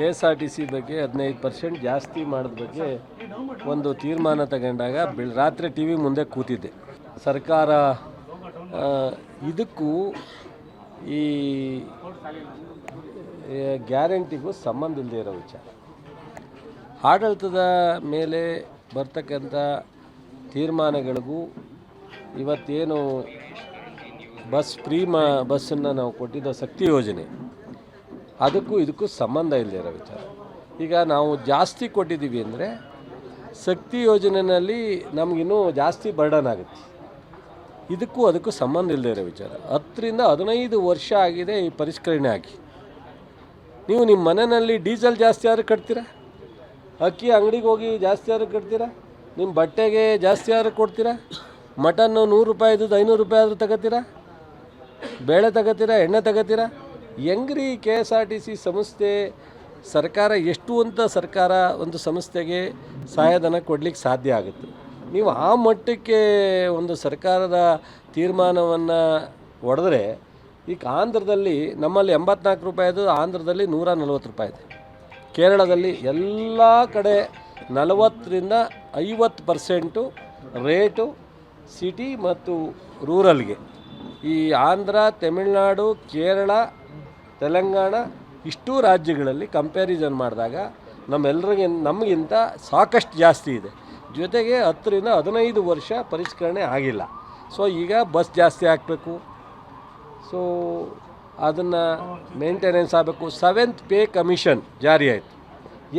K S R T C ಬಗ್ಗೆ ಹದಿನೈದು percent ಜಾಸ್ತಿ ಮಾಡಿದ ಬಗ್ಗೆ ಒಂದು ತೀರ್ಮಾನ ತಗೊಂಡಾಗ ರಾತ್ರಿ ಟಿ ವಿ ಮುಂದೆ ಕೂತಿದ್ದೆ. ಸರ್ಕಾರ ಇದಕ್ಕೂ ಈ ಈ ಗ್ಯಾರಂಟಿಗೂ ಸಂಬಂಧ ಇಲ್ಲದೆ ಇರೋ ವಿಚಾರ. ಆಡಳಿತದ ಮೇಲೆ ಬರ್ತಕ್ಕಂಥ ತೀರ್ಮಾನಗಳಿಗೂ ಇವತ್ತೇನು ಬಸ್ ಫ್ರೀ ಮಾ, ಬಸ್ಸನ್ನು ನಾವು ಕೊಟ್ಟಿದ್ದ ಶಕ್ತಿ ಯೋಜನೆ ಅದಕ್ಕೂ ಇದಕ್ಕೂ ಸಂಬಂಧ ಇಲ್ಲದೆ ಇರೋ ವಿಚಾರ. ಈಗ ನಾವು ಜಾಸ್ತಿ ಕೊಟ್ಟಿದ್ದೀವಿ ಅಂದರೆ ಶಕ್ತಿ ಯೋಜನೆಯಲ್ಲಿ ನಮಗಿನ್ನೂ ಜಾಸ್ತಿ ಬರ್ಡನ್ ಆಗುತ್ತೆ. ಇದಕ್ಕೂ ಅದಕ್ಕೂ ಸಂಬಂಧ ಇಲ್ಲದೆ ಇರೋ ವಿಚಾರ. ಹತ್ತರಿಂದ ಹದಿನೈದು ವರ್ಷ ಆಗಿದೆ ಈ ಪರಿಷ್ಕರಣೆ ಆಗಿ. ನೀವು ನಿಮ್ಮ ಮನೆಯಲ್ಲಿ ಡೀಸೆಲ್ ಜಾಸ್ತಿ ಯಾರು ಕಟ್ತೀರಾ? ಅಕ್ಕಿ ಅಂಗಡಿಗೆ ಹೋಗಿ ಜಾಸ್ತಿ ಯಾರು ಕಟ್ತೀರಾ? ನಿಮ್ಮ ಬಟ್ಟೆಗೆ ಜಾಸ್ತಿ ಯಾರು ಕೊಡ್ತೀರಾ? ಮಟನ್ನು ನೂರು ರೂಪಾಯಿ ಇದ್ದದ್ದು ಐನೂರು ರೂಪಾಯಿ ಆದರೂ ತಗೋತೀರಾ? ಬೇಳೆ ತಗೋತೀರಾ? ಎಣ್ಣೆ ತಗೋತೀರಾ? ಹೆಂಗ್ರಿ K S R T C ಸಂಸ್ಥೆ ಸರ್ಕಾರ, ಎಷ್ಟು ಅಂತ ಸರ್ಕಾರ ಒಂದು ಸಂಸ್ಥೆಗೆ ಸಹಾಯಧನ ಕೊಡ್ಲಿಕ್ಕೆ ಸಾಧ್ಯ ಆಗುತ್ತೆ? ನೀವು ಆ ಮಟ್ಟಕ್ಕೆ ಒಂದು ಸರ್ಕಾರದ ತೀರ್ಮಾನವನ್ನು ಹೊಡೆದ್ರೆ ಈಗ ಆಂಧ್ರದಲ್ಲಿ ನಮ್ಮಲ್ಲಿ ಎಂಬತ್ನಾಲ್ಕು ರೂಪಾಯಿದು ಆಂಧ್ರದಲ್ಲಿ ನೂರ ನಲ್ವತ್ತು ರೂಪಾಯಿ ಇದೆ. ಕೇರಳದಲ್ಲಿ ಎಲ್ಲ ಕಡೆ ನಲವತ್ತರಿಂದ ಐವತ್ತು ಪರ್ಸೆಂಟು ರೇಟು ಸಿಟಿ ಮತ್ತು ರೂರಲ್ಗೆ. ಈ ಆಂಧ್ರ, ತಮಿಳುನಾಡು, ಕೇರಳ ತೆಲಂಗಾಣ ಇಷ್ಟೂ ರಾಜ್ಯಗಳಲ್ಲಿ ಕಂಪ್ಯಾರಿಸನ್ ಮಾಡಿದಾಗ ನಮ್ಮೆಲ್ಲರಿಗೆ ನಮಗಿಂತ ಸಾಕಷ್ಟು ಜಾಸ್ತಿ ಇದೆ. ಜೊತೆಗೆ ಹತ್ತರಿಂದ ಹದಿನೈದು ವರ್ಷ ಪರಿಷ್ಕರಣೆ ಆಗಿಲ್ಲ. ಸೊ ಈಗ ಬಸ್ ಜಾಸ್ತಿ ಹಾಕಬೇಕು. ಸೊ ಅದನ್ನು ಮೇಂಟೆನೆನ್ಸ್ ಆಗಬೇಕು. ಸೆವೆಂತ್ ಪೇ ಕಮಿಷನ್ ಜಾರಿ ಆಯಿತು.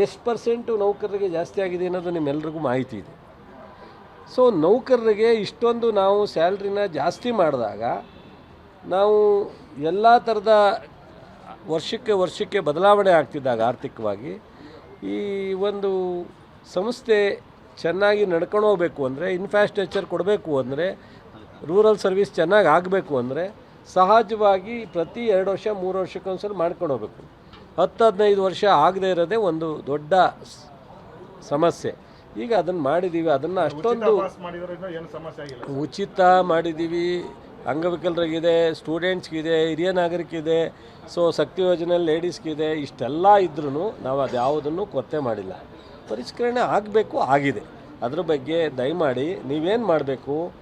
ಎಷ್ಟು ಪರ್ಸೆಂಟು ನೌಕರರಿಗೆ ಜಾಸ್ತಿ ಆಗಿದೆ ಅನ್ನೋದು ನಿಮ್ಮೆಲ್ರಿಗೂ ಮಾಹಿತಿ ಇದೆ. ಸೊ ನೌಕರರಿಗೆ ಇಷ್ಟೊಂದು ನಾವು ಸ್ಯಾಲ್ರಿನ ಜಾಸ್ತಿ ಮಾಡಿದಾಗ ನಾವು ಎಲ್ಲ ಥರದ ವರ್ಷಕ್ಕೆ ವರ್ಷಕ್ಕೆ ಬದಲಾವಣೆ ಆಗ್ತಿದ್ದಾಗ ಆರ್ಥಿಕವಾಗಿ ಈ ಒಂದು ಸಂಸ್ಥೆ ಚೆನ್ನಾಗಿ ನಡ್ಕೊಂಡು ಹೋಗಬೇಕು ಅಂದರೆ ಇನ್ಫ್ರಾಸ್ಟ್ರಕ್ಚರ್ ಕೊಡಬೇಕು ಅಂದರೆ ರೂರಲ್ ಸರ್ವಿಸ್ ಚೆನ್ನಾಗಿ ಆಗಬೇಕು ಅಂದರೆ ಸಹಜವಾಗಿ ಪ್ರತಿ ಎರಡು ವರ್ಷ ಮೂರು ವರ್ಷಕ್ಕೊಂದ್ಸಲ ಮಾಡ್ಕೊಂಡು ಹೋಗ್ಬೇಕು. ಹತ್ತು ಹದಿನೈದು ವರ್ಷ ಆಗದೇ ಇರೋದೇ ಒಂದು ದೊಡ್ಡ ಸಮಸ್ಯೆ. ಈಗ ಅದನ್ನು ಮಾಡಿದ್ದೀವಿ ಅದನ್ನು ಅಷ್ಟೊಂದು ಉಚಿತ ಮಾಡಿದ್ದೀವಿ ಅಂಗವಿಕಲರಿಗಿದೆ ಸ್ಟೂಡೆಂಟ್ಸ್ಗಿದೆ ಹಿರಿಯ ನಾಗರಿಕಿದೆ ಸೊ ಶಕ್ತಿ ಯೋಜನೆ ಲೇಡೀಸ್ಗಿದೆ ಇಷ್ಟೆಲ್ಲ ಇದ್ರೂ ನಾವು ಅದು ಯಾವುದನ್ನು ಕೊರತೆ ಮಾಡಿಲ್ಲ. ಪರಿಷ್ಕರಣೆ ಆಗಬೇಕು, ಆಗಿದೆ. ಅದ್ರ ಬಗ್ಗೆ ದಯಮಾಡಿ ನೀವೇನು ಮಾಡಬೇಕು?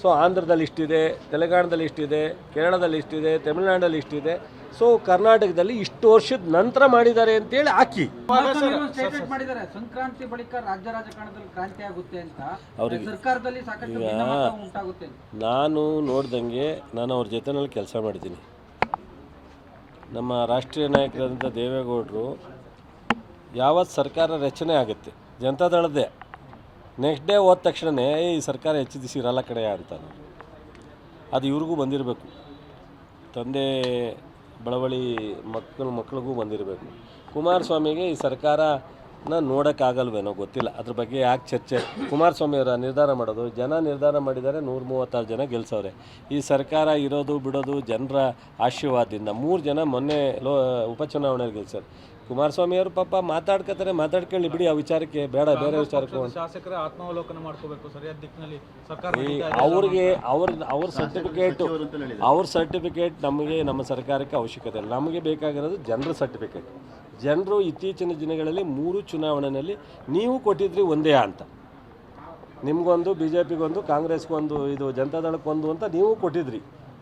ಸೊ ಆಂಧ್ರದಲ್ಲಿ ಇಷ್ಟಿದೆ ತೆಲಂಗಾಣದಲ್ಲಿ ಇಷ್ಟಿದೆ ಕೇರಳದಲ್ಲಿ ಇಷ್ಟಿದೆ ತಮಿಳುನಾಡಲ್ಲಿ ಇಷ್ಟಿದೆ ಸೊ ಕರ್ನಾಟಕದಲ್ಲಿ ಇಷ್ಟು ವರ್ಷದ ನಂತರ ಮಾಡಿದ್ದಾರೆ ಅಂತೇಳಿ ಹಾಕಿ ಸಂಕ್ರಾಂತಿ ಬಳಿಕ ರಾಜ್ಯ ರಾಜಕಾರಣದಲ್ಲಿ ಕ್ರಾಂತಿ ಆಗುತ್ತೆ ಅಂತ. ಅವ್ರಿಗೆ- ಸರ್ಕಾರದಲ್ಲಿ ಸಾಕಷ್ಟು ನಾನು ನೋಡ್ದಂಗೆ ನಾನು ಅವ್ರ ಜೊತೆನಲ್ಲಿ ಕೆಲಸ ಮಾಡಿದ್ದೀನಿ ನಮ್ಮ ರಾಷ್ಟ್ರೀಯ ನಾಯಕರಾದಂಥ ದೇವೇಗೌಡರು ಯಾವತ್ತು ಸರ್ಕಾರ ರಚನೆ ಆಗುತ್ತೆ? ಜನತಾದಳದ್ದೇ ನೆಕ್ಸ್ಟ್ ಡೇ ಹೋದ ತಕ್ಷಣವೇ ಈ ಸರ್ಕಾರ ಹೆಚ್ಚು ಸಿ ಇರಲ್ಲ ಕಡೆ ಅಂತಾನೆ ಅದು ಇವ್ರಿಗೂ ಬಂದಿರಬೇಕು. ತಂದೆ, ಬಳವಳಿ ಮಕ್ಕಳು ಮಕ್ಕಳಿಗೂ ಬಂದಿರಬೇಕು. ಕುಮಾರಸ್ವಾಮಿಗೆ ಈ ಸರ್ಕಾರನ ನೋಡೋಕ್ಕಾಗಲ್ವೇನೋ ಗೊತ್ತಿಲ್ಲ. ಅದ್ರ ಬಗ್ಗೆ ಯಾಕೆ ಚರ್ಚೆ? ಕುಮಾರಸ್ವಾಮಿ ಅವರ ನಿರ್ಧಾರ ಮಾಡೋದು ಜನ ನಿರ್ಧಾರ ಮಾಡಿದ್ದಾರೆ ನೂರ ಮೂವತ್ತಾರು ಜನ ಗೆಲ್ಸವ್ರೆ. ಈ ಸರ್ಕಾರ ಇರೋದು ಬಿಡೋದು ಜನರ ಆಶೀರ್ವಾದದಿಂದ. ಮೂರು ಜನ ಮೊನ್ನೆ ಲೋ ಉಪಚುನಾವಣೆಯಲ್ಲಿ ಗೆಲ್ಸರು ಕುಮಾರಸ್ವಾಮಿ ಅವರು ಪಾಪ ಮಾತಾಡ್ಕೋತಾರೆ ಮಾತಾಡ್ಕೊಳ್ಳಿ ಬಿಡಿ ಆ ವಿಚಾರಕ್ಕೆ ಬೇಡ ಬೇರೆ ವಿಚಾರಕ್ಕೆ ಹೋಗೋಣ. ಶಾಸಕರ ಆತ್ಮಾವಲೋಕನ ಮಾಡ್ಕೋಬೇಕು ಸರಿಯಾದ ದಿಕ್ಕಿನಲ್ಲಿ ಸರ್ಕಾರ ಈ ಅವ್ರಿಗೆ ಅವ್ರ ಅವ್ರ ಸರ್ಟಿಫಿಕೇಟ್ ಅವ್ರ ಸರ್ಟಿಫಿಕೇಟ್ ನಮಗೆ ನಮ್ಮ ಸರ್ಕಾರಕ್ಕೆ ಅವಶ್ಯಕತೆ ಇಲ್ಲ. ನಮಗೆ ಬೇಕಾಗಿರೋದು ಜನರ ಸರ್ಟಿಫಿಕೇಟ್ ಜನರು ಇತ್ತೀಚಿನ ದಿನಗಳಲ್ಲಿ ಮೂರು ಚುನಾವಣೆಯಲ್ಲಿ ನೀವು ಕೊಟ್ಟಿದ್ರಿ ಒಂದೇ ಅಂತ. ನಿಮಗೊಂದು ಬಿ ಜೆ ಪಿಗೊಂದು ಕಾಂಗ್ರೆಸ್ಗೊಂದು, ಇದು ಜನತಾದಳಕ್ಕೊಂದು ಅಂತ ನೀವು ಕೊಟ್ಟಿದ್ರಿ.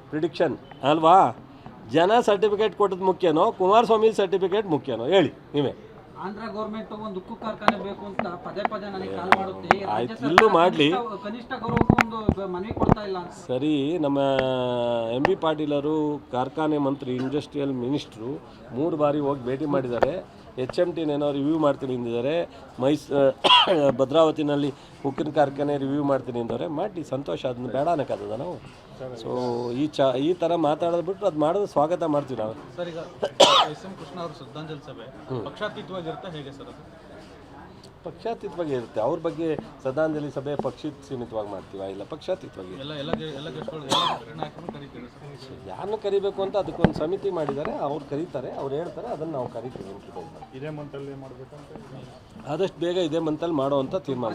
ಪ್ರಿಡಿಕ್ಷನ್ ಅಲ್ವಾ? ಜನ ಸರ್ಟಿಫಿಕೇಟ್ ಕೊಟ್ಟದ್ದು ಮುಖ್ಯನೋ, ಕುಮಾರಸ್ವಾಮಿ ಸರ್ಟಿಫಿಕೇಟ್ ಮುಖ್ಯನೋ? ಹೇಳಿ, ನೀವೇ. ಆಂಧ್ರ ಗೌರ್ಮೆಂಟ್ ಒಂದು ಉಕ್ಕು ಕಾರ್ಖಾನೆ ಬೇಕು ಅಂತ ಪದೇ ಪದೇ ನನಗೆ ಕಾಲ್ ಮಾಡುತ್ತೆ. ಆಯ್ತು, ಇಲ್ಲೂ ಮಾಡ್ಲಿ. ಕನಿಷ್ಠ- ಗೌರವಕ್ಕೂ ಒಂದು ಮನವಿ ಕೊಡ್ತಾ ಇಲ್ಲ ಸರಿ ನಮ್ಮ ಎಂ ಬಿ ಪಾಟೀಲರು ಕಾರ್ಖಾನೆ ಮಂತ್ರಿ ಇಂಡಸ್ಟ್ರಿಯಲ್ ಮಿನಿಸ್ಟ್ರು ಮೂರು ಬಾರಿ ಹೋಗಿ ಭೇಟಿ ಮಾಡಿದ್ದಾರೆ. ಎಚ್ ಎಂ ಟಿನೇನೋ ರಿವ್ಯೂ ಮಾಡ್ತೀನಿ ಅಂದಿದ್ದಾರೆ. ಮೈಸ್ ಭದ್ರಾವತಿನಲ್ಲಿ ಉಕ್ಕಿನ ಕಾರ್ಖಾನೆ ರಿವ್ಯೂ ಮಾಡ್ತೀನಿ ಅಂದವ್ರೆ. ಮಾಡಿ ಸಂತೋಷ. ಅದನ್ನ ಬೇಡ ಅನ್ನೋಕ್ಕಾಗದ ನಾವು. ಸೊ ಈ ಚ ಈ ಥರ ಮಾತಾಡೋದು ಬಿಟ್ಟು ಅದು ಮಾಡೋದು ಸ್ವಾಗತ ಮಾಡ್ತೀವಿ ನಾವು. ಸರ್ ಈಗ ಎಸ್ ಎಂ ಕೃಷ್ಣ ಅವರ ಶ್ರದ್ಧಾಂಜಲಿ ಸಭೆ ಪಕ್ಷಾತೀತವಾಗಿರುತ್ತೆ ಹೇಗೆ ಸರ್ ಅದು? ಪಕ್ಷಾತೀತವಾಗಿ ಇರುತ್ತೆ. ಅವ್ರ ಬಗ್ಗೆ ಸದಾಂಜಲಿ ಸಭೆ ಪಕ್ಷ ಸೀಮಿತವಾಗಿ ಮಾಡ್ತೀವ? ಇಲ್ಲ ಪಕ್ಷಾತೀತವಾಗಿ ಯಾರನ್ನು ಕರಿಬೇಕು ಅಂತ ಅದಕ್ಕೊಂದು ಸಮಿತಿ ಮಾಡಿದ್ದಾರೆ. ಅವ್ರು ಕರೀತಾರೆ ಅವ್ರು ಹೇಳ್ತಾರೆ ಅದನ್ನು ನಾವು ಕರಿತೀವಿ ಅಂತ ಇದೇ ಮಂತಲ್ಲಿ ಮಾಡ್ಬೇಕಂತ ಆದಷ್ಟು ಬೇಗ ಇದೇ ಮಂತಲ್ಲಿ ಮಾಡೋ ಅಂತ ತೀರ್ಮಾನ